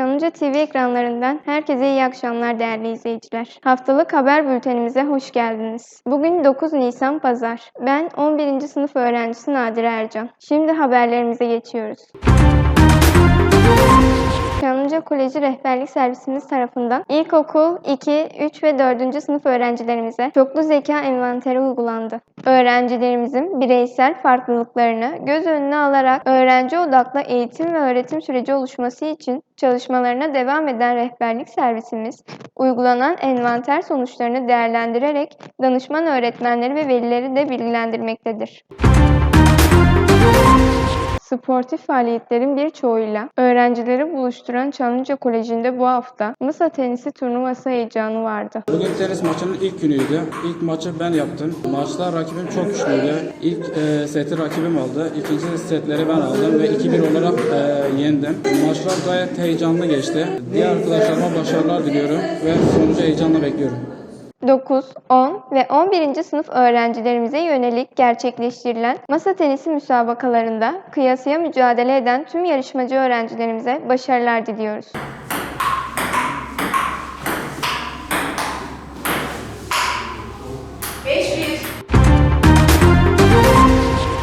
Çamlıca TV ekranlarından herkese iyi akşamlar değerli izleyiciler. Haftalık haber bültenimize hoş geldiniz. Bugün 9 Nisan Pazar. Ben 11. sınıf öğrencisi Nadire Ercan. Şimdi haberlerimize geçiyoruz. Koleji Rehberlik Servisimiz tarafından ilkokul 2, 3 ve 4. sınıf öğrencilerimize çoklu zeka envanteri uygulandı. Öğrencilerimizin bireysel farklılıklarını göz önüne alarak öğrenci odaklı eğitim ve öğretim süreci oluşması için çalışmalarına devam eden rehberlik servisimiz, uygulanan envanter sonuçlarını değerlendirerek danışman öğretmenleri ve velileri de bilgilendirmektedir. Sportif faaliyetlerin birçoğuyla öğrencileri buluşturan Çamlıca Koleji'nde bu hafta masa tenisi turnuvası heyecanı vardı. Bugün tenis maçının ilk günüydü. İlk maçı ben yaptım. Maçta rakibim çok güçlüydü. İlk e, seti rakibim aldı. İkinci setleri ben aldım ve 2-1 olarak e, yendim. Maçlar gayet heyecanlı geçti. Diğer arkadaşlarıma başarılar diliyorum ve sonucu heyecanla bekliyorum. 9, 10 ve 11. sınıf öğrencilerimize yönelik gerçekleştirilen masa tenisi müsabakalarında kıyasıya mücadele eden tüm yarışmacı öğrencilerimize başarılar diliyoruz.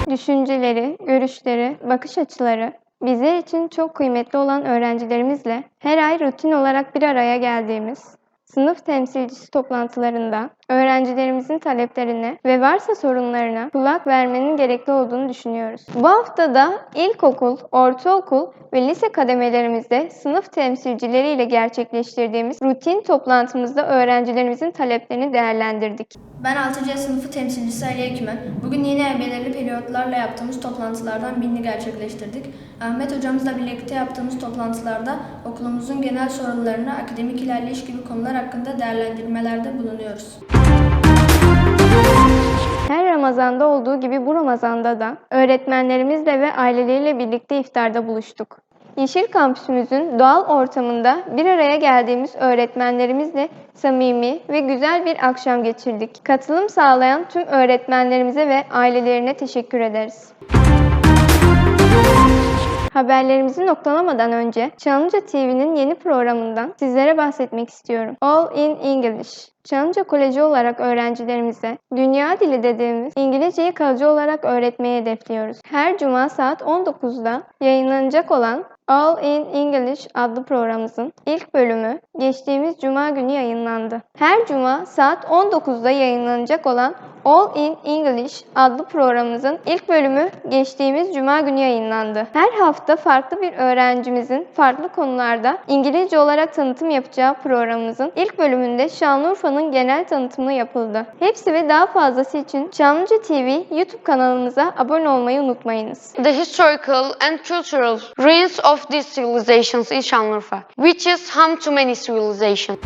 Düşünceleri, görüşleri, bakış açıları bizler için çok kıymetli olan öğrencilerimizle her ay rutin olarak bir araya geldiğimiz sınıf temsilcisi toplantılarında öğrencilerimizin taleplerine ve varsa sorunlarına kulak vermenin gerekli olduğunu düşünüyoruz. Bu hafta da ilkokul, ortaokul ve lise kademelerimizde sınıf temsilcileriyle gerçekleştirdiğimiz rutin toplantımızda öğrencilerimizin taleplerini değerlendirdik. Ben 6. sınıfı temsilcisi Ali Ekmen. Bugün yeni belirli periyotlarla yaptığımız toplantılardan birini gerçekleştirdik. Ahmet hocamızla birlikte yaptığımız toplantılarda okulumuzun genel sorunlarını, akademik ilerleyiş gibi konular hakkında değerlendirmelerde bulunuyoruz. Her Ramazan'da olduğu gibi bu Ramazan'da da öğretmenlerimizle ve aileleriyle birlikte iftarda buluştuk. Yeşil Kampüsümüzün doğal ortamında bir araya geldiğimiz öğretmenlerimizle samimi ve güzel bir akşam geçirdik. Katılım sağlayan tüm öğretmenlerimize ve ailelerine teşekkür ederiz. Haberlerimizi noktalamadan önce Çamlıca TV'nin yeni programından sizlere bahsetmek istiyorum. All in English. Çamlıca Koleji olarak öğrencilerimize dünya dili dediğimiz İngilizceyi kalıcı olarak öğretmeyi hedefliyoruz. Her cuma saat 19'da yayınlanacak olan All in English adlı programımızın ilk bölümü geçtiğimiz cuma günü yayınlandı. Her cuma saat 19'da yayınlanacak olan All in English adlı programımızın ilk bölümü geçtiğimiz cuma günü yayınlandı. Her hafta farklı bir öğrencimizin farklı konularda İngilizce olarak tanıtım yapacağı programımızın ilk bölümünde Şanlıurfa'nın genel tanıtımı yapıldı. Hepsi ve daha fazlası için Çamlıca TV YouTube kanalımıza abone olmayı unutmayınız. the historical and cultural ruins of these civilizations in Şanlıurfa, which is home to many civilizations.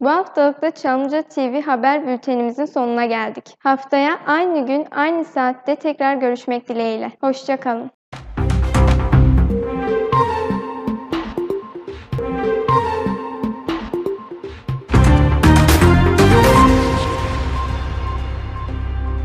Bu haftalıkta Çamlıca TV haber bültenimizin sonuna geldik. Haftaya aynı gün aynı saatte tekrar görüşmek dileğiyle. Hoşçakalın.